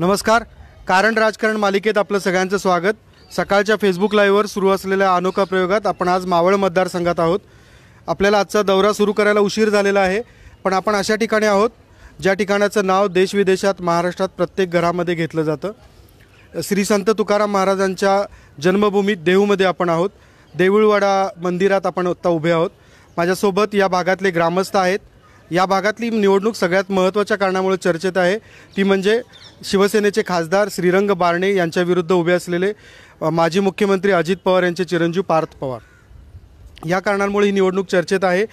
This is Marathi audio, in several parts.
नमस्कार. कारण राजकारण मालिकेत आपलं सगळ्यांचं स्वागत. सकाळच्या फेसबुक लाईव्हवर सुरू असलेल्या अनोखा प्रयोगात आपण आज मावळ मतदारसंघात आहोत. आपल्याला आजचा दौरा सुरू करायला उशीर झालेला आहे पण आपण अशा ठिकाणी आहोत ज्या ठिकाणाचं नाव देशविदेशात महाराष्ट्रात प्रत्येक घरामध्ये घेतलं जातं. श्री संत तुकाराम महाराजांच्या जन्मभूमीत देहूमध्ये आपण आहोत. देऊळवाडा मंदिरात आपण आत्ता उभे आहोत. माझ्यासोबत या भागातले ग्रामस्थ आहेत. या भागातली निवडणूक सगळ्यात महत्त्वाच्या कारणामुळे चर्चेत आहे. ती म्हणजे शिवसेनेचे खासदार श्रीरंग बारणे यांच्याविरुद्ध उभे असलेले माजी मुख्यमंत्री अजित पवार यांचे चिरंजीव पार्थ पवार. या कारणांमुळे ही निवडणूक चर्चेत आहे.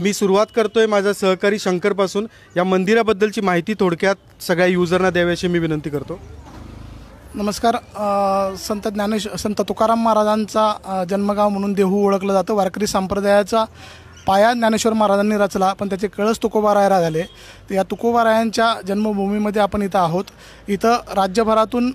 मी सुरुवात करतोय माझा सहकारी शंकरपासून या मंदिराबद्दलची माहिती थोडक्यात सगळ्या युजरना द्यावी अशी मी विनंती करतो. नमस्कार. संत ज्ञानेश संत तुकाराम महाराजांचा जन्मगाव म्हणून देहू ओळखलं जातं. वारकरी संप्रदायाचा पाया ज्ञानेश्वर महाराजांनी रचला पण त्याचे कळस तुकोबारायला झाले. तर या तुकोबारायांच्या जन्मभूमीमध्ये आपण इथं आहोत. इथं राज्यभरातून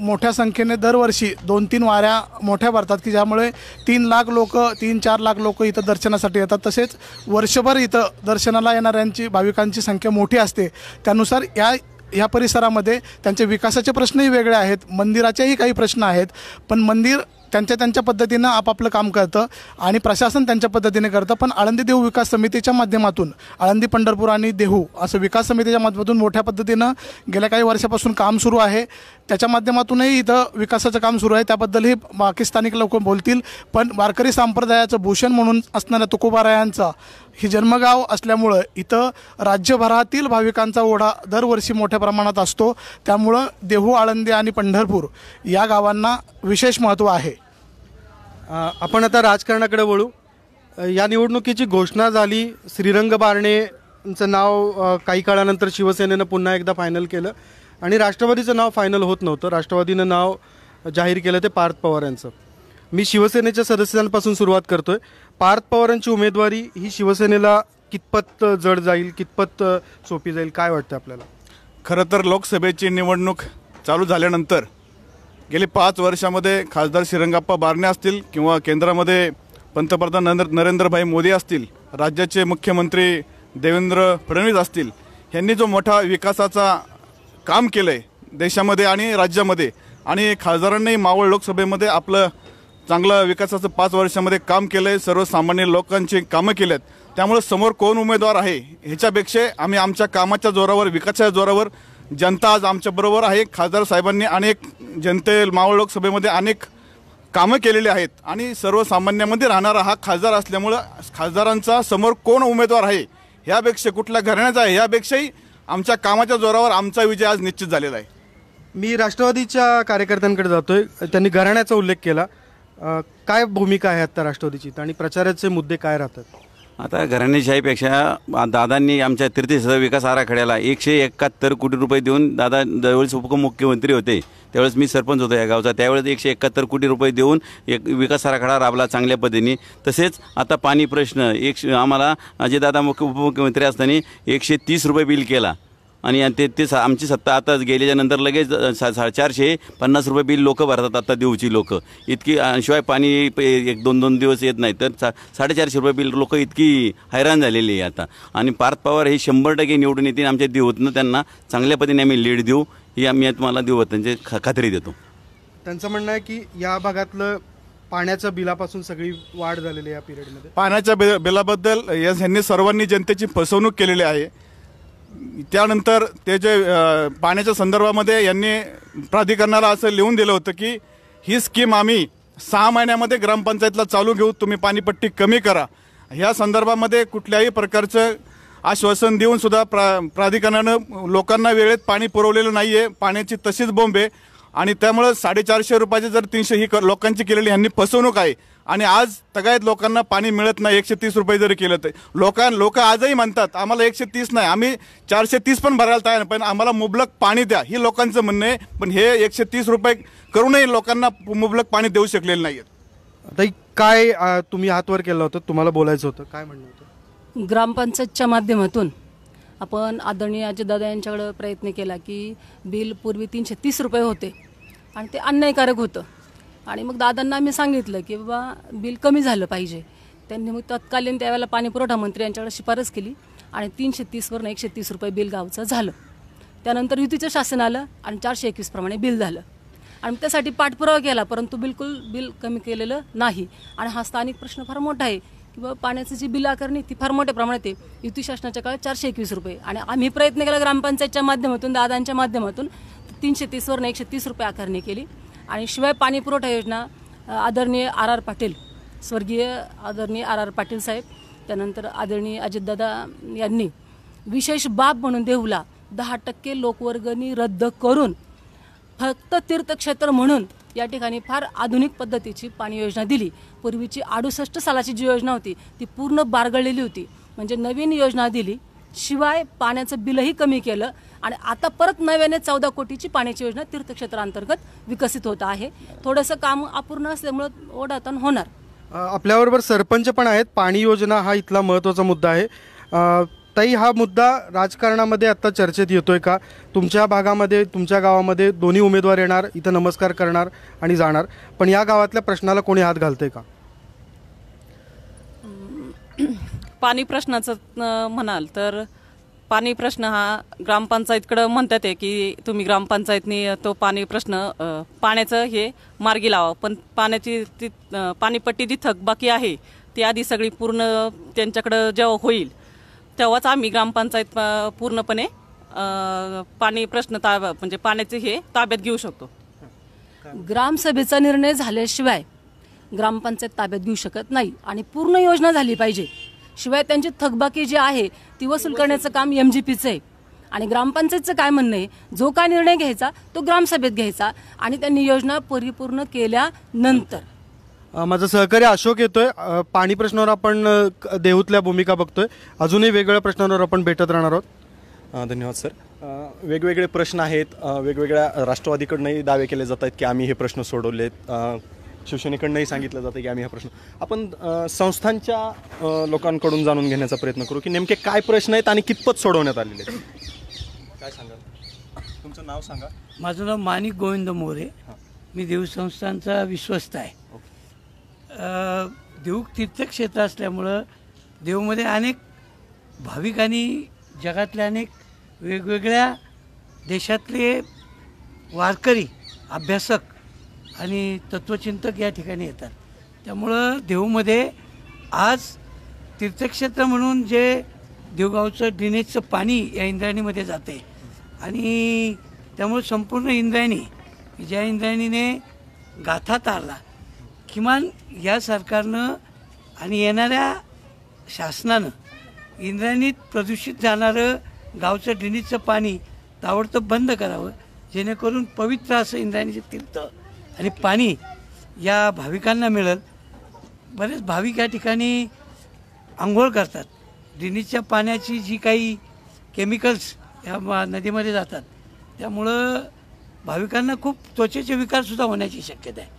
मोठ्या संख्येने दरवर्षी दोन तीन वाऱ्या मोठ्या भरतात की ज्यामुळे तीन लाख लोक तीन चार लाख लोक इथं दर्शनासाठी येतात. तसेच वर्षभर इथं दर्शनाला येणाऱ्यांची भाविकांची संख्या मोठी असते. त्यानुसार या या परिसरामध्ये त्यांचे विकासाचे प्रश्नही वेगळे आहेत. मंदिराचेही काही प्रश्न आहेत. पण मंदिर त्यांच्या त्यांच्या पद्धतीनं आपापलं काम करतं आणि प्रशासन त्यांच्या पद्धतीने करतं. पण आळंदी देहू विकास समितीच्या माध्यमातून आळंदी पंढरपूर आणि देहू असं विकास समितीच्या माध्यमातून मोठ्या पद्धतीनं गेल्या काही वर्षापासून काम सुरू आहे. त्याच्या माध्यमातूनही इथं विकासाचं काम सुरू आहे. त्याबद्दलही बाकी स्थानिक लोक बोलतील. पण वारकरी संप्रदायाचं भूषण म्हणून असणाऱ्या तुकोबारायांचा ही जन्मगाव असल्यामुळं इथं राज्यभरातील भाविकांचा ओढा दरवर्षी मोठ्या प्रमाणात असतो. त्यामुळं देहू आळंदी आणि पंढरपूर या गावांना विशेष महत्त्व आहे. आपण आता राजकारणाकडे वळू. या निवडणुकीची घोषणा झाली. श्रीरंग बारणेचं नाव काही काळानंतर शिवसेनेनं पुन्हा एकदा फायनल केलं. आणि राष्ट्रवादीचं नाव फायनल होत नव्हतं. राष्ट्रवादीनं नाव जाहीर केलं ते पार्थ पवार यांचं. मी शिवसेनेच्या सदस्यांपासून सुरुवात करतोय. पार्थ पवारांची उमेदवारी ही शिवसेनेला कितपत जड जाईल कितपत सोपी जाईल काय वाटतं आपल्याला? खरं तर लोकसभेची निवडणूक चालू झाल्यानंतर गेली पाच वर्षामध्ये खासदार श्रीरंगाप्पा बारणे असतील किंवा केंद्रामध्ये पंतप्रधान नरेंद्र नरेंद्रभाई मोदी असतील राज्याचे मुख्यमंत्री देवेंद्र फडणवीस असतील यांनी जो मोठा विकासाचा काम केलं आहे देशामध्ये आणि राज्यामध्ये आणि खासदारांनी मावळ लोकसभेमध्ये आपलं चांगलं विकासाचं पाच वर्षामध्ये काम केलं आहे सर्वसामान्य लोकांची कामं केली आहेत त्यामुळे समोर कोण उमेदवार आहे ह्याच्यापेक्षा आम्ही आमच्या कामाच्या जोरावर विकासाच्या जोरावर जनता आज आमच्याबरोबर आहे. खासदार साहेबांनी अनेक जनते मावळ लोकसभेमध्ये अनेक कामं केलेली आहेत. आणि सर्वसामान्यामध्ये राहणारा हा खासदार असल्यामुळं खासदारांचा समोर कोण उमेदवार आहे ह्यापेक्षा कुठल्या घराण्याचा आहे ह्यापेक्षाही आमच्या कामाच्या जोरावर आमचा विजय आज निश्चित झालेला आहे. मी राष्ट्रवादीच्या कार्यकर्त्यांकडे जातोय. त्यांनी घराण्याचा उल्लेख केला. अ, काय भूमिका आहे आता राष्ट्रवादीची? आणि प्रचाराचे मुद्दे काय राहतात? आता घराणेशाहीपेक्षा दादांनी आमच्या तीर्थस्थळ विकास आराखड्याला एकशे एकाहत्तर कोटी रुपये देऊन दादा ज्यावेळेस उपमुख्यमंत्री होते त्यावेळेस मी सरपंच होतो या गावचा. त्यावेळेस एकशे एकाहत्तर कोटी रुपये देऊन एक विकास आराखडा राबला चांगल्या पद्धतीने. तसेच आता पाणी प्रश्न एकशे आम्हाला अजयदादा मुख्य उपमुख्यमंत्री असताना एकशे तीस रुपये बिल केला. आणि ते ते सा- आमची सत्ता आता गेल्याच्यानंतर लगेच सा- सा- चारशे पन्नास रुपये बिल लोक भरतात आता देऊची लोक. इतकी शिवाय पाणी एक दोन दोन दिवस येत नाही. तर सा साडेचारशे रुपये बिल लोक इतकी हैराण झालेली आहे आता. आणि पार्थ पवार हे शंभर टक्के निवडून येतील आमच्या देऊतनं त्यांना चांगल्या पद्धतीने आम्ही लीड देऊ ही आम्ही तुम्हाला देऊ त्यांची खा खात्री देतो. त्यांचं म्हणणं आहे की या भागातलं पाण्याच्या बिलापासून सगळी वाढ झालेली आहे या पिरियडमध्ये पाण्याच्या बिल बिलाबद्दल या- यांनी सर्वांनी जनतेची फसवणूक केलेली आहे. त्यानंतर ते जे पाण्याच्या संदर्भामध्ये यांनी प्राधिकरणाला असं लिहून दिलं होतं की ही स्कीम आम्ही सहा महिन्यामध्ये ग्रामपंचायतला चालू घेऊ तुम्ही पाणीपट्टी कमी करा. ह्या संदर्भामध्ये कुठल्याही प्रकारचं आश्वासन देऊन सुद्धा प्रा प्राधिकरणानं लोकांना वेळेत पाणी पुरवलेलं नाही आहे पाण्याची तशीच बोंब आहे आणि त्यामुळं साडेचारशे रुपयाचे जर तीनशे ही लोकांची केलेली ह्यांनी फसवणूक आहे आणि आज तगायत लोकांना पाणी मिळत नाही एकशे तीस रुपये जरी केलं तर. लोकां लोक आजही म्हणतात आम्हाला एकशे तीस नाही आम्ही चारशे तीस पण भरायला तयार पण आम्हाला मुबलक पाणी द्या ही लोकांचं म्हणणं आहे पण हे एकशे तीस रुपये करूनही लोकांना मुबलक पाणी देऊ शकलेले नाही आता काय तुम्ही हातवर केलं होतं तुम्हाला बोलायचं होतं काय म्हणणं होतं? ग्रामपंचायतच्या माध्यमातून आपण आदरणीय अजितदादा यांच्याकडे प्रयत्न केला की बिल पूर्वी तीनशे तीस रुपये होते आणि ते अन्यायकारक होतं. आणि मग दादांना आम्ही सांगितलं की बाबा बिल कमी झालं पाहिजे. त्यांनी मग तत्कालीन त्यावेळेला पाणीपुरवठा मंत्री यांच्याकडे शिफारस केली आणि तीनशे तीसवरनं एकशे तीस रुपये बिल गावचं झालं. त्यानंतर युतीचं शासन आलं आणि चारशे एकवीसप्रमाणे बिल झालं. आणि त्यासाठी पाठपुरावा केला परंतु बिलकुल बिल कमी केलेलं नाही. आणि हा स्थानिक प्रश्न फार मोठा आहे. व पाण्याची जी बिल आकारणी ती फार मोठ्या प्रमाणात आहे. युती शासनाच्या काळात चारशे एकवीस रुपये. आणि आम्ही प्रयत्न केला ग्रामपंचायतच्या माध्यमातून दादांच्या माध्यमातून तीनशे तीसवरनं एकशे तीस रुपये आकारणी केली. आणि शिवाय पाणी पुरवठा योजना आदरणीय आर आर पाटील स्वर्गीय आदरणीय आर आर पाटील साहेब त्यानंतर आदरणीय अजितदादा यांनी विशेष बाब म्हणून देऊला दहा टक्के लोकवर्गणी रद्द करून फक्त तीर्थक्षेत्र म्हणून या ठिकाणी फार आधुनिक पद्धतीची पाणी योजना दिली. पूर्वीची अडुसष्ट सालाची जी योजना होती ती पूर्ण बारगळलेली होती. म्हणजे नवीन योजना दिली. शिवाय पाण्याचं बिलही कमी केलं आणि आता परत नव्याने चौदा कोटीची पाण्याची योजना तीर्थक्षेत्रांतर्गत विकसित होत आहे. थोडंसं काम अपूर्ण असल्यामुळं ओढातन होणार. आपल्याबरोबर सरपंच पण आहेत. पाणी योजना हा इथला महत्त्वाचा मुद्दा आहे. ताई हा मुद्दा राजकारणामध्ये आता चर्चेत येतोय का? तुमच्या भागामध्ये तुमच्या गावामध्ये दोन्ही उमेदवार येणार इथं नमस्कार करणार आणि जाणार. पण या गावातल्या प्रश्नाला कोणी हात घालतंय का? पाणी प्रश्नाचं म्हणाल तर पाणी प्रश्न हा ग्रामपंचायतकडं म्हणतात आहे की तुम्ही ग्रामपंचायतनी तो पाणी प्रश्न पाण्याचं हे मार्गी लावा. पण पाण्याची ती पाणीपट्टी जी थकबाकी आहे ती आधी सगळी पूर्ण त्यांच्याकडं जेव्हा होईल तेव्हाच आम्ही ग्रामपंचायत पूर्णपणे पाणी प्रश्न ताब्या म्हणजे पाण्याचे हे ताब्यात घेऊ शकतो. ग्रामसभेचा निर्णय झाल्याशिवाय ग्रामपंचायत ताब्यात घेऊ शकत नाही आणि पूर्ण योजना झाली पाहिजे. शिवाय त्यांची थकबाकी जी आहे ती वसूल करण्याचं काम एम जी पीचं आहे. आणि ग्रामपंचायतचं काय म्हणणं आहे? जो काय निर्णय घ्यायचा तो ग्रामसभेत घ्यायचा आणि त्यांनी योजना परिपूर्ण केल्यानंतर. माझा सहकारी अशोक येतोय. पाणी प्रश्नावर आपण देहूतल्या भूमिका बघतोय. अजूनही वेगवेगळ्या प्रश्नांवर आपण भेटत राहणार आहोत. धन्यवाद सर. वेगवेगळे प्रश्न आहेत. वेगवेगळ्या राष्ट्रवादीकडनंही दावे केले जात आहेत की आम्ही हे प्रश्न सोडवलेत. शिवसेनेकडनंही सांगितलं जातं की आम्ही हा प्रश्न आपण संस्थांच्या लोकांकडून जाणून घेण्याचा प्रयत्न करू की नेमके काय प्रश्न आहेत आणि कितपत सोडवण्यात आलेले आहेत? काय सांगाल? तुमचं नाव सांगा. माझं नाव माणिक गोविंद मोरे. मी देव संस्थांचा विश्वस्त आहे. देऊ तीर्थक्षेत्र असल्यामुळं देऊमध्ये अनेक भाविक आणि जगातले अनेक वेगवेगळ्या देशातले वारकरी अभ्यासक आणि तत्वचिंतक या ठिकाणी येतात. त्यामुळं देऊमध्ये आज तीर्थक्षेत्र म्हणून जे देवगावचं ड्रेनेजचं पाणी या इंद्रायणीमध्ये जाते. आणि त्यामुळे संपूर्ण इंद्रायणी ज्या इंद्रायणीने गाथा तारला. किमान या सरकारनं आणि येणाऱ्या शासनानं इंद्रायणीत प्रदूषित जाणारं गावचं ड्रेनेजचं पाणी ताबडतोब बंद करावं जेणेकरून पवित्र असं इंद्रायणीचे तीर्थ आणि पाणी या भाविकांना मिळेल. बरेच भाविक या ठिकाणी आंघोळ करतात. ड्रेनेजच्या पाण्याची जी काही केमिकल्स या नदीमध्ये जातात त्यामुळं भाविकांना खूप त्वचेचे विकारसुद्धा होण्याची शक्यता आहे.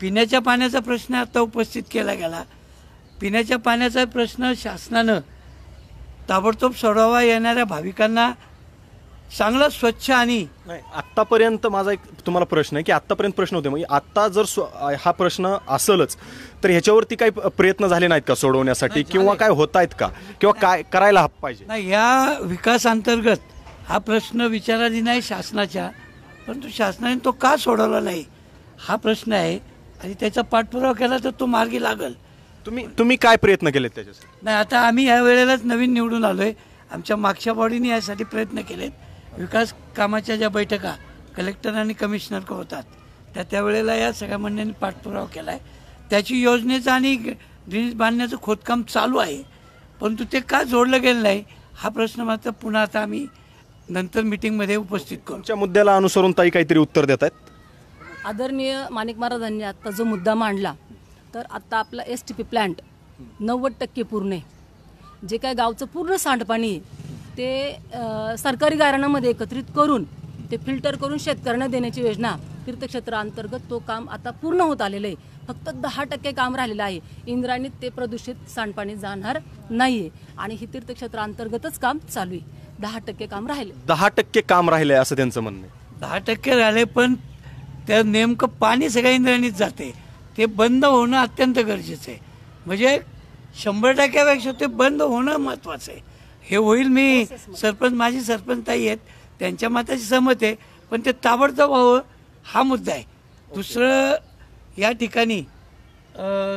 पिण्याच्या पाण्याचा प्रश्न आता उपस्थित केला गेला. पिण्याच्या पाण्याचा प्रश्न शासनानं ताबडतोब सोडवावा येणाऱ्या भाविकांना चांगला स्वच्छ आणि नाही आत्तापर्यंत माझा एक तुम्हाला प्रश्न आहे की आत्तापर्यंत प्रश्न होते. मग आत्ता जर स्व- हा प्रश्न असेलच तर ह्याच्यावरती काही प्रयत्न झाले नाहीत का सोडवण्यासाठी? किंवा काय होत आहेत का? किंवा काय करायला हवं पाहिजे? नाही या विकासांतर्गत हा प्रश्न विचाराधीन आहे शासनाच्या परंतु शासनाने तो का सोडवला नाही? हा प्रश्न आहे. आणि त्याचा पाठपुरावा केला तर तो मार्गी लागल. तुम्ही तुम्ही काय प्रयत्न केलेत त्याच्यासाठी? नाही आता आम्ही ह्या वेळेलाच नवीन निवडून आलो आहे आमच्या मागच्या बॉडीने यासाठी प्रयत्न केलेत. विकास कामाच्या ज्या बैठका कलेक्टर आणि कमिशनर होतात त्या त्यावेळेला या सगळ्या मंडळींनी पाठपुरावा केला आहे त्याची योजनेचं आणि ड्रेनेज बांधण्याचं खोदकाम चालू आहे. परंतु ते का जोडलं गेलं नाही हा प्रश्न मात्र पुन्हा आता आम्ही नंतर मिटिंगमध्ये उपस्थित करू. तुमच्या मुद्द्याला अनुसरून ताई काहीतरी उत्तर देत आहेत आदरणीय माणिक महाराजांनी आत्ता जो मुद्दा मांडला तर आत्ता आपला एस टी पी प्लॅन्ट नव्वद टक्के पूर्ण आहे. जे काय गावचं पूर्ण सांडपाणी आहे ते सरकारी गायरानामध्ये एकत्रित करून ते फिल्टर करून शेतकऱ्यांना देण्याची योजना तीर्थक्षेत्राअंतर्गत तो काम आता पूर्ण होत आलेलं आहे. फक्त दहा टक्के काम राहिलेलं आहे. इंद्रायणीत ते प्रदूषित सांडपाणी जाणार नाही आहे आणि ही तीर्थक्षेत्राअंतर्गतच काम चालू आहे. दहा टक्के काम राहिले. दहा टक्के काम राहिलंय असं त्यांचं म्हणणं आहे. दहा टक्के राहिले पण त्या नेमकं पाणी सगळ्या इंद्रायणीत जाते. ते बंद होणं अत्यंत गरजेचं आहे. म्हणजे शंभर टक्क्यापेक्षा ते बंद होणं महत्त्वाचं आहे. हे होईल मी सरपंच माझी सरपंच ताई आहेत. त्यांच्या मताशी सहमत आहे. पण ते ताबडतोब व्हावं हा मुद्दा आहे. दुसरं या ठिकाणी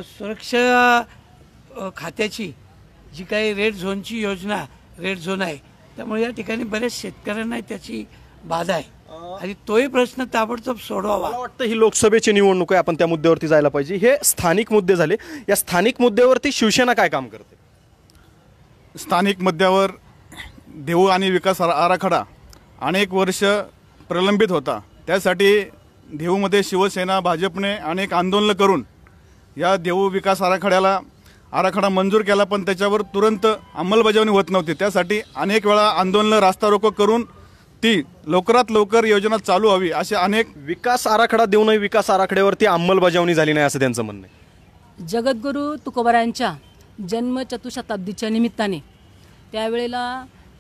सुरक्षा खात्याची जी काही रेड झोनची योजना रेड झोन आहे. त्यामुळे या ठिकाणी बऱ्याच शेतकऱ्यांना त्याची बाधा आहे. आणि तोही प्रश्न ताबडतोब सोडवावा. मला वाटतं ही लोकसभेची निवडणूक आहे. आपण त्या मुद्द्यावरती जायला पाहिजे. हे स्थानिक मुद्दे झाले. या स्थानिक मुद्द्यावरती शिवसेना काय काम करते? स्थानिक मुद्द्यावर देऊ आणि विकास आरा- आराखडा अनेक वर्ष प्रलंबित होता. त्यासाठी देऊमध्ये शिवसेना भाजपने अनेक आंदोलनं करून या देऊ विकास आराखड्याला आराखडा मंजूर केला पण त्याच्यावर तुरंत अंमलबजावणी होत नव्हती. त्यासाठी अनेक वेळा आंदोलनं रास्ता रोको करून ती लवकरात लवकर योजना चालू व्हावी असे अनेक विकास आराखडा देऊनही विकास आराखड्यावरती अंमलबजावणी झाली नाही असं त्यांचं म्हणणं आहे. जगद्गुरू तुकोबारायांच्या जन्म चतुशताब्दीच्या निमित्ताने त्यावेळेला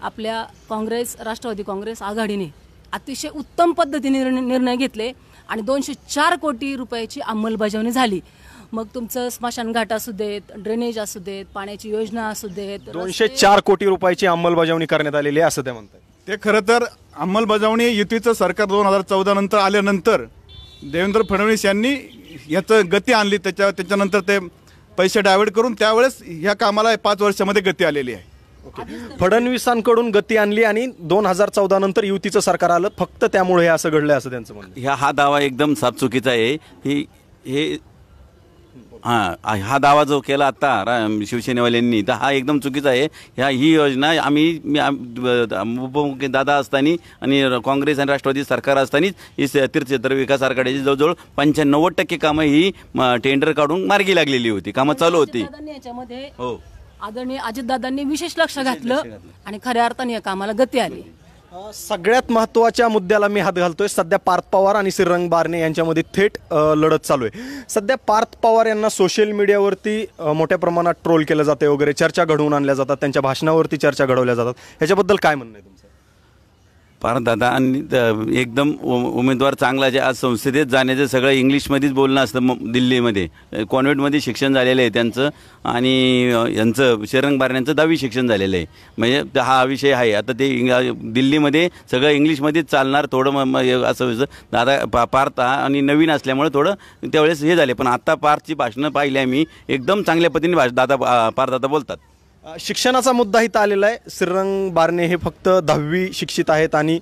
आपल्या काँग्रेस राष्ट्रवादी काँग्रेस आघाडीने अतिशय उत्तम पद्धतीने निर्णय निर्णय घेतले आणि दोनशे चार कोटी रुपयाची अंमलबजावणी झाली. मग तुमचं स्मशानघाट असू देत ड्रेनेज असू देत पाण्याची योजना असू देत दोनशे चार कोटी रुपयाची अंमलबजावणी करण्यात आलेली आहे असं ते म्हणतात ते खरं तर अंमलबजावणी युतीचं सरकार दोन हजार चौदा नंतर आल्यानंतर देवेंद्र फडणवीस यांनी याचं गती आणली. त्याच्या त्याच्यानंतर ते पैसे डायव्हर्ट करून त्यावेळेस ह्या कामाला पाच वर्षामध्ये गती आलेली आहे. फडणवीसांकडून गती आणली आणि दोन हजार चौदा नंतर युतीचं सरकार आलं. फक्त त्यामुळे हे असं घडलंय असं त्यांचं म्हणणं आहे. ह्या हा दावा एकदम साफ चुकीचा आहे. ही हे हां हा दावा जो केला आता रा- शिवसेनेवाल्यांनी तर हा एकदम चुकीचा आहे. ह्या ही योजना आम्ही मी आम- उपमुख्य दादा असताना आणि काँग्रेस आणि राष्ट्रवादी सरकार असतानाच ही स- तीर्थक्षेत्र विकास आराखड्याची जवळजवळ पंच्याण्णव टक्के कामं ही म- टेंडर काढून मार्गी लागलेली होती. कामं चालू होती. अजितदादांनी याच्यामध्ये हो. आदरणीय अजितदादांनी विशेष लक्ष घातलं. आणि खऱ्या अर्थाने या कामाला गती आली. सगळ्यात महत्त्वाच्या मुद्द्याला मी हात घालतोय. सध्या पार्थ पवार आणि श्रीरंग बारणे यांच्यामध्ये थेट लढत चालू आहे. सध्या पार्थ पवार यांना सोशल मीडियावरती मोठ्या प्रमाणात ट्रोल केलं जाते वगैरे. चर्चा घडवून आणल्या जातात. त्यांच्या भाषणावरती चर्चा घडवल्या जातात. ह्याच्याबद्दल काय म्हणणं आहे तुमचं? फार दादा आणि एकदम उ- उमेदवार चांगला जे आज संसदेत जाण्याचं सगळं इंग्लिशमध्येच बोलणं असतं म- दिल्लीमध्ये. कॉन्व्हेंटमध्ये शिक्षण झालेलं आहे त्यांचं आणि यांचं शरंग बारण्यांचं दहावी शिक्षण झालेलं आहे. म्हणजे हा विषय आहे. आता ते इंग- दिल्लीमध्ये सगळं इंग्लिशमध्येच चालणार थोडं म- असं दादा पा पार्थ हा आणि नवीन असल्यामुळे थोडं त्यावेळेस हे झाले. पण आत्ता पार्थची भाषणं पाहिली आम्ही एकदम चांगल्या पद्धतीने भाष दादा पार दादा बोलतात. शिक्षणाचा मुद्दा इथं आलेला आहे. श्रीरंग बारणे हे फक्त दहावी शिक्षित आहेत आणि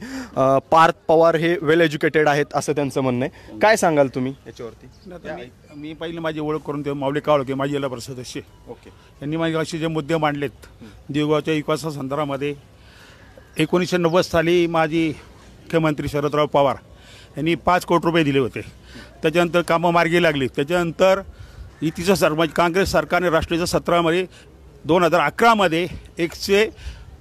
पार्थ पवार हे वेल एज्युकेटेड आहेत असं त्यांचं म्हणणं आहे. काय सांगाल तुम्ही याच्यावरती? मी- पहिले माझी ओळख करून ते माऊली काळोखे माझी जिल्हा परिषद सदस्य ओके. यांनी माझे असे जे मुद्दे मांडलेत देवगावच्या विकासासंदर्भामध्ये एकोणीसशे नव्वद साली माजी मुख्यमंत्री शरदराव पवार यांनी पाच कोटी रुपये दिले होते. त्याच्यानंतर कामं मार्गी लागली. त्याच्यानंतर युतीचं सर म्हणजे काँग्रेस सरकारने राष्ट्रीय सतरामध्ये दोन हजार अकरामध्ये एकशे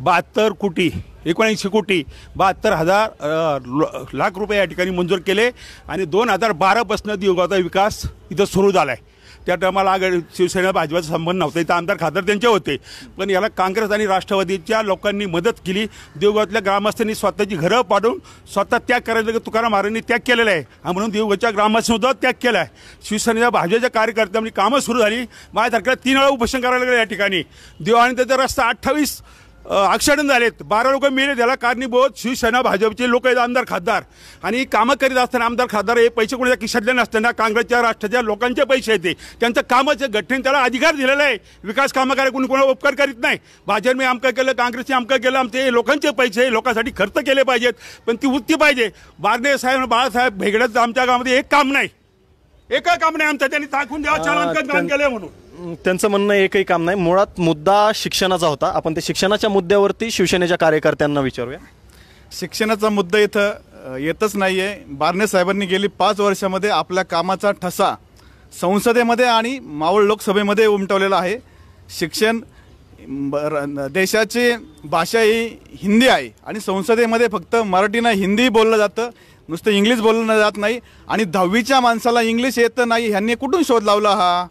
बहात्तर कोटी एकोणऐंशी कोटी बहात्तर हजार लाख रुपये या ठिकाणी मंजूर केले आणि दोन हजार बारापासून दिवगाचा विकास इथं सुरू झाला आहे त्या टायमाला आघाडी शिवसेना भाजपाचा संबंध नव्हता. इथं आमदार खासदार त्यांचे होते. पण याला काँग्रेस आणि राष्ट्रवादीच्या लोकांनी मदत केली. देवगावातल्या ग्रामस्थांनी स्वतःची घरं पाडून स्वतः त्याग करायला की तुकाराम महाराजांनी त्याग केलेला आहे. आणि म्हणून देवगावच्या ग्रामस्थांनी त्याग केला आहे शिवसेनेच्या भाजपच्या कार्यकर्त्यांनी कामं सुरू झाली. माझ्यासारख्या तीन वेळा उपोषण करायला लागलं या ठिकाणी. देव आणि त्याचा रस्ता अठ्ठावीस ॲक्सिडेंट झालेत. बारा लोक मेले त्याला कारणीभूत शिवसेना भाजपचे लोक आहेत आमदार खासदार. आणि कामं करीत असताना आमदार खासदार हे पैसे कोणाच्या खिशातले नसताना काँग्रेसच्या राष्ट्राच्या लोकांचे पैसे येते त्यांचं कामाचे घटनेने त्याला अधिकार दिलेला आहे. विकास कामं करायला कोणी कोणा उपकार करीत नाही. भाजपने आमकं केलं काँग्रेसने आमकं केलं. आमचे लोकांचे पैसे लोकांसाठी खर्च केले पाहिजेत. पण ती वृत्ती पाहिजे. बारणे साहेब बाळासाहेब भेगड्याचं आमच्या गावामध्ये एक काम नाही. एकही काम नाही आमचं. त्यांनी टाकून द्यावं चालवण काम केलं म्हणून. त्यांचं म्हणणं एकही काम नाही. मुळात मुद्दा शिक्षणाचा होता. आपण ते शिक्षणाच्या मुद्द्यावरती शिवसेनेच्या कार्यकर्त्यांना विचारूया. शिक्षणाचा मुद्दा इथं येतच नाही आहे बारणे साहेबांनी गेली पाच वर्षामध्ये आपल्या कामाचा ठसा संसदेमध्ये आणि मावळ लोकसभेमध्ये उमटवलेला आहे. शिक्षण बर- देशाची भाषा ही हिंदी आहे आणि संसदेमध्ये फक्त मराठीनं हिंदी बोललं जातं. नुसतं इंग्लिश बोललं जात नाही. आणि दहावीच्या माणसाला इंग्लिश येतं नाही. ह्यांनी कुठून शोध लावला हा?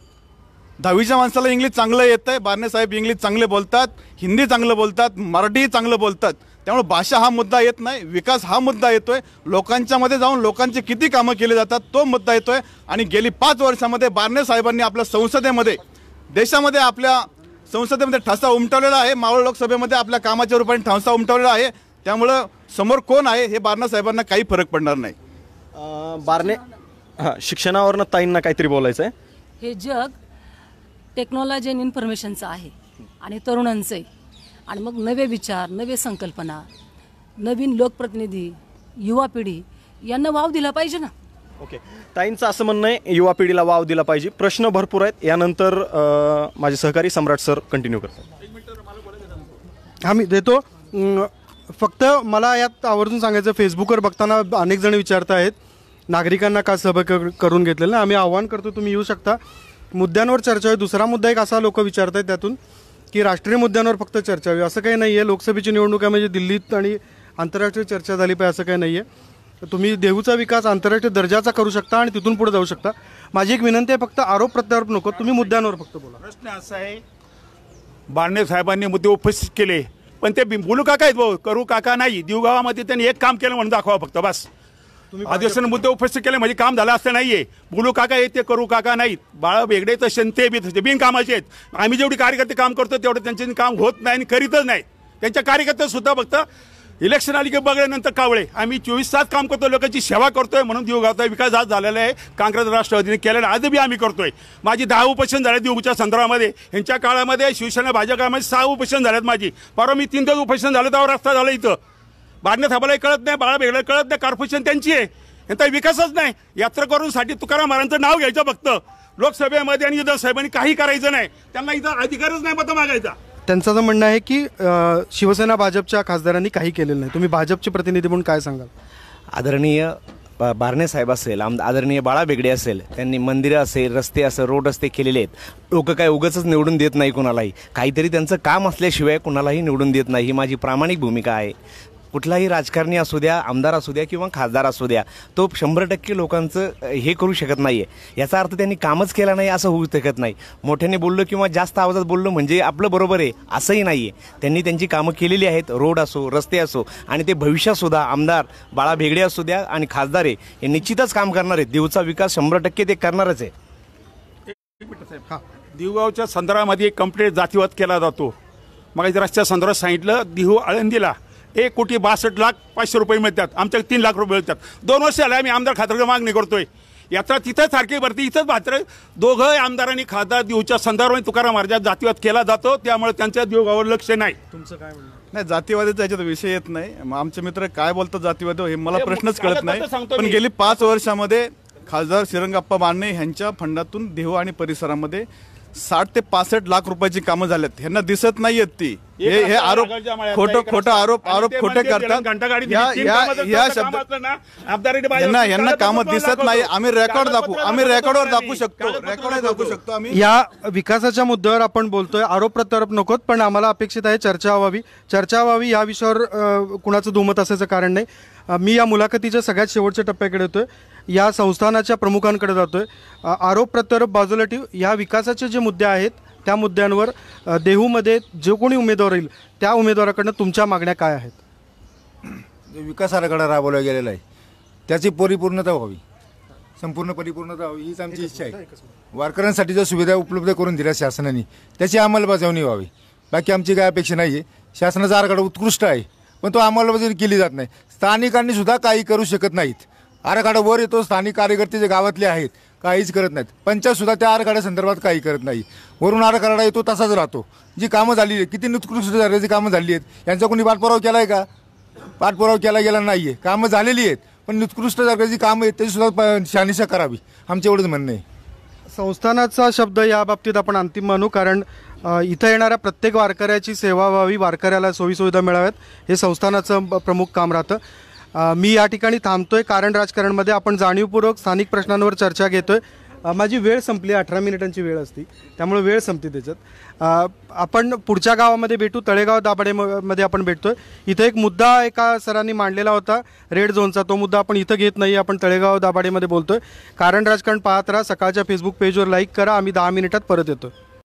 दहावीच्या माणसाला इंग्लिश चांगलं येतं आहे बारणे साहेब इंग्लिश चांगले बोलतात हिंदी चांगलं बोलतात मराठी चांगलं बोलतात. त्यामुळे भाषा हा मुद्दा येत नाही विकास हा मुद्दा येतोय. लोकांच्या मध्ये जाऊन लोकांचे किती कामं केली जातात तो मुद्दा येतोय. आणि गेली पाच वर्षामध्ये बारणे साहेबांनी आपल्या संसदेमध्ये देशामध्ये आपल्या संसदेमध्ये ठसा उमटवलेला आहे. मावळ लोकसभेमध्ये आपल्या कामाच्या रूपाने ठसा उमटवलेला आहे. त्यामुळं समोर कोण आहे हे बारणा साहेबांना काही फरक पडणार नाही. बारणे हां शिक्षणावरनं ताईंना काहीतरी बोलायचं आहे हे जग टेक्नॉलॉजी आणि इन्फॉर्मेशनचं आहे आणि तरुणांचं आहे आणि मग नवे विचार नवे संकल्पना नवीन लोकप्रतिनिधी युवा पिढी यांना वाव दिला पाहिजे ना. ओके. ताईंचं असं म्हणणं आहे युवा पिढीला वाव दिला पाहिजे. प्रश्न भरपूर आहेत. यानंतर अं, माझे सहकारी सम्राट सर कंटिन्यू करतात. हा मी देतो. अं, फक्त मला यात आवर्जून सांगायचं फेसबुकवर बघताना अनेक जण विचारत आहेत नागरिकांना का सहभाग करून घेतलेलं नाही? आम्ही आव्हान करतो तुम्ही येऊ शकता. मुद्द्यांवर चर्चा होईल. दुसरा मुद्दा एक असा लोक विचारत आहेत त्यातून की राष्ट्रीय मुद्द्यांवर फक्त चर्चा होईल. असं काही नाही आहे लोकसभेची निवडणूक आहे म्हणजे दिल्लीत आणि आंतरराष्ट्रीय चर्चा झाली पाहिजे असं काही नाही आहे तुम्ही देहूचा विकास आंतरराष्ट्रीय दर्जाचा करू शकता आणि तिथून पुढे जाऊ शकता. माझी एक विनंती आहे फक्त आरोप प्रत्यारोप नको. तुम्ही मुद्द्यांवर फक्त बोला. प्रश्न असा आहे बारणे साहेबांनी मुद्दे उपस्थित केले पण ते बोलू काका आहेत भाऊ. करू काका नाही. देऊ गावामध्ये त्यांनी एक काम केलं म्हणून दाखवा फक्त बस. आदिवासींनी मुद्दे उपस्थित केले म्हणजे काम झालं असं नाहीये. बोलू काका आहेत ते करू काका नाहीत. बाळ वेगळे तसे ते बी तसे बिनकामाचे आहेत. आम्ही जेवढी कार्यकर्ते काम करतो तेवढं त्यांचे काम होत नाही आणि करीतच नाही. त्यांच्या कार्यकर्ते सुद्धा फक्त इलेक्शन आली की बघल्यानंतर कावळे. आम्ही चोवीस तास काम करतो लोकांची सेवा करतोय म्हणून देऊ गावचा विकास आज झालेला आहे काँग्रेस राष्ट्रवादीने केलेला आहे. आजही आम्ही करतोय. माझी दहा उपोषण झाले देऊच्या संदर्भामध्ये. यांच्या काळामध्ये शिवसेना भाजप काळामध्ये सहा उपोषण झालेत माझी. परवा मी तीन दिवस उपोषण झालं त्यावर रस्ता झाला इथं. बारणे थांबालाही कळत नाही बाळा वेगळं कळत नाही कॉर्पोरेशन त्यांची आहे. यांचा विकासच नाही. यात्रा करून साठी तुकाराम महाराजांचं नाव घ्यायचं फक्त. लोकसभेमध्ये आणि विधानसभेमध्ये काही करायचं नाही. त्यांना इथं अधिकारच नाही मतं मागायचा. त्यांचं असं म्हणणं आहे की अ, शिवसेना भाजपच्या खासदारांनी काही केलेलं नाही. तुम्ही भाजपचे प्रतिनिधी म्हणून काय सांगाल? आदरणीय ब- बारणे साहेब असेल आम आदरणीय बाळा बेगडे असेल त्यांनी मंदिरं असेल रस्ते असेल रोड रस्ते केलेले आहेत. लोक काय उगाच निवडून देत नाही कुणालाही. काहीतरी त्यांचं काम असल्याशिवाय कुणालाही निवडून देत नाही. ही माझी प्रामाणिक भूमिका आहे. कुठलाही राजकारणी असू द्या आमदार असू द्या किंवा खासदार असू द्या तो शंभर टक्के लोकांचं हे करू शकत नाही आहे याचा अर्थ त्यांनी कामच केला नाही असं होऊ शकत नाही. मोठ्याने बोललो किंवा जास्त आवाजात बोललो म्हणजे आपलं बरोबर आहे असंही नाही आहे त्यांनी त्यांची कामं केलेली आहेत रोड असो रस्ते असो आणि ते भविष्यातसुद्धा आमदार बाळा भेगडे असू द्या आणि खासदार आहे हे निश्चितच काम करणार आहेत. देवचा विकास शंभर टक्के ते करणारच आहे. दिवगावच्या संदर्भामध्ये कंप्लीट जातीवाद केला जातो. मग रस्त्या संदर्भात सांगितलं दिहू आळंदीला एक कोटी बासष्ट लाख पाचशे रुपये मिळतात. आमच्या तीन लाख रुपये मिळतात. दोन वर्ष आले आम्ही आमदार खात्याकडे मागणी करतोय. यात्रा तिथं सारखी भरती इथंच मात्र दोघं आमदार आणि खासदार दिवच्या संदर्भात तुकाराम महाराजात जातीवाद केला जातो. त्यामुळे त्यांच्या दिवगावर लक्ष नाही. नाही जातीवादाचा याच्यात विषय येत नाही. मग आमचे मित्र काय बोलतात जातीवाद हे मला प्रश्नच कळत नाही. पण मी. गेली पाच वर्षामध्ये खासदार श्रीरंगाप्पा बारणे यांच्या फंडातून देहू आणि परिसरामध्ये साठ ते पासष्ट लाख रुपयाची कामं झाल्यात ह्यांना दिसत नाहीयेत ती. एक हे हे आरोप खोटं खोटं. आरोप आरोप खोटे म्हणजे करतात. यांना यांना कामं दिसत नाही. आम्ही रेकॉर्ड दाखवू आम्ही रेकॉर्डवर. दाखवू शकतो. रेकॉर्ड. दाखवू शकतो आम्ही. या विकासाच्या मुद्द्यावर आपण बोलतोय. आरोप प्रत्यारोप नकोत पण आम्हाला अपेक्षित आहे चर्चा व्हावी. चर्चा व्हावी या विषयावर कुणाचं दुमत असायचं कारण नाही. मी या मुलाखतीच्या सगळ्यात शेवटच्या टप्प्याकडे येतोय. या संस्थानाच्या प्रमुखांकडे जातोय. आरोप प्रत्यारोप बाजूला ठेव या विकासाचे जे मुद्दे आहेत त्या मुद्द्यांवर देहूमध्ये जो कोणी उमेदवार येईल त्या उमेदवाराकडनं तुमच्या मागण्या काय आहेत? जो विकास आराखडा राबवला गेलेला आहे त्याची परिपूर्णता व्हावी. संपूर्ण परिपूर्णता व्हावी हीच आमची इच्छा आहे. वारकऱ्यांसाठी ज्या सुविधा उपलब्ध करून दिल्या शासनाने त्याची अंमलबजावणी व्हावी. बाकी आमची काय अपेक्षा नाही आहे शासनाचा आराखडा उत्कृष्ट आहे पण तो अंमलबजावणी केली जात नाही. स्थानिकांनी सुद्धा काही करू शकत नाहीत. आराखडा वर येतो स्थानिक कार्यकर्ते जे गावातले आहेत काहीच करत नाहीत. पंचायतसुद्धा त्या आराखड्या संदर्भात काही करत नाही. वरून आराखडा येतो तसाच राहतो. जी कामं झाली आहेत किती नुत्कृष्ट दर्जाची कामं झाली आहेत यांचा कोणी पाठपुरावा केला आहे का? पाठपुरावा केला गेला नाही आहे कामं झालेली आहेत पण उत्कृष्ट दर्जाची कामं आहेत त्याचीसुद्धा प- शहानिशा करावी. आमचं एवढंच म्हणणं आहे. संस्थानाचा शब्द या बाबतीत आपण अंतिम मानू कारण इथं येणाऱ्या प्रत्येक वारकऱ्याची सेवा व्हावी वारकऱ्याला सोयीसुविधा मिळाव्यात हे संस्थानाचं प्रमुख काम राहतं. मी या ठिकाणी थांबतोय. कारण राजकारणमध्ये आपण जाणीवपूर्वक स्थानिक प्रश्नांवर चर्चा घेतोय. माझी वेळ संपली अठरा मिनिटांची वेळ असती. त्यामुळे वेळ संपते त्याच्यात. आपण पुढच्या गावामध्ये भेटू. तळेगाव दाभाडे मध्ये आपण भेटतोय. इथं एक मुद्दा एका सरांनी मांडलेला होता. रेड झोनचा तो मुद्दा आपण इथं घेत नाही. आपण तळेगाव दाभाडेमध्ये बोलतोय. कारण राजकारण पाहत राहा. सकाळच्या फेसबुक पेजवर लाईक करा. आम्ही दहा मिनिटात परत येतो